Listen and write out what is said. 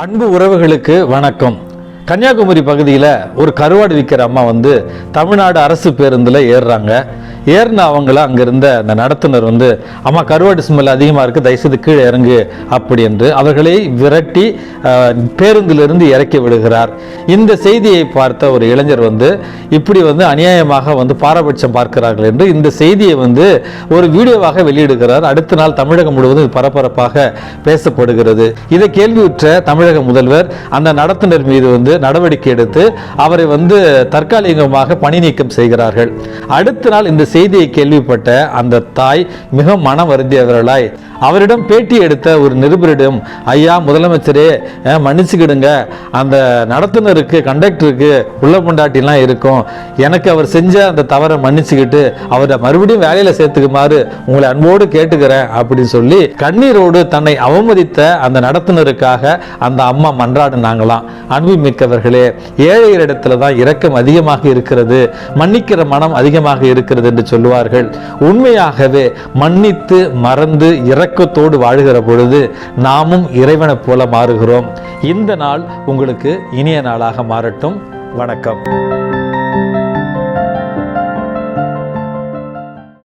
அன்பு உறவுகளுக்கு வணக்கம். கன்னியாகுமரி பகுதியில் ஒரு கருவாடு விற்கிற அம்மா வந்து தமிழ்நாடு அரசு பேருந்தில் ஏறுறாங்க. ஏறின அவங்கள அங்கே இருந்த அந்த நடத்துனர் வந்து அம்மா கருவாடு ஸ்மெல் அதிகமாக இருக்குது தயவுசெய்து கீழே இறங்கு அப்படி என்று அவர்களை விரட்டி பேருந்திலிருந்து இறக்கி விடுகிறார். இந்த செய்தியை பார்த்த ஒரு இளைஞர் வந்து இப்படி வந்து அநியாயமாக வந்து பாரபட்சம் பார்க்கிறார்கள் என்று இந்த செய்தியை வந்து ஒரு வீடியோவாக வெளியிடுகிறார். அடுத்த நாள் தமிழகம் முழுவதும் இது பரபரப்பாக பேசப்படுகிறது. இதை கேள்வியுற்ற தமிழக முதல்வர் அந்த நடத்துனர் மீது வந்து நடவடிக்கை எடுத்து அவரை வந்து தற்காலிகமாக பணி நீக்கம் செய்கிறார்கள். அடுத்த நாள் இந்த செய்தியை கேள்விப்பட்ட அந்த தாய் மிக மன வருந்தியவர்களாய் அவரிடம் பேட்டி எடுத்த ஒரு நிருபரிடம் ஐயா முதலமைச்சரே மன்னிச்சுக்கிடுங்க. அந்த நடத்துனருக்கு கண்டக்டருக்கு உள்ள பொண்டாட்டிலாம் இருக்கும். எனக்கு அவர் செஞ்ச அந்த தவறை மன்னிச்சுக்கிட்டு அவரை மறுபடியும் வேலையில் சேர்த்துக்குமாறு உங்களை அன்போடு கேட்டுக்கிறேன் அப்படின்னு சொல்லி கண்ணீரோடு தன்னை அவமதித்த அந்த நடத்துனருக்காக அந்த அம்மா மன்றாடினாங்களாம். அன்பு மிக்கவர்களே ஏழையரிடத்துல தான் இரக்கம் அதிகமாக இருக்கிறது. மன்னிக்கிற மனம் அதிகமாக இருக்கிறது என்று சொல்லுவார்கள். உண்மையாகவே மன்னித்து மறந்து இறக்க இரக்கத்தோடு வாழ்கிற பொழுது நாமும் இறைவனைப் போல மாறுகிறோம். இந்த நாள் உங்களுக்கு இனிய நாளாக மாறட்டும். வணக்கம்.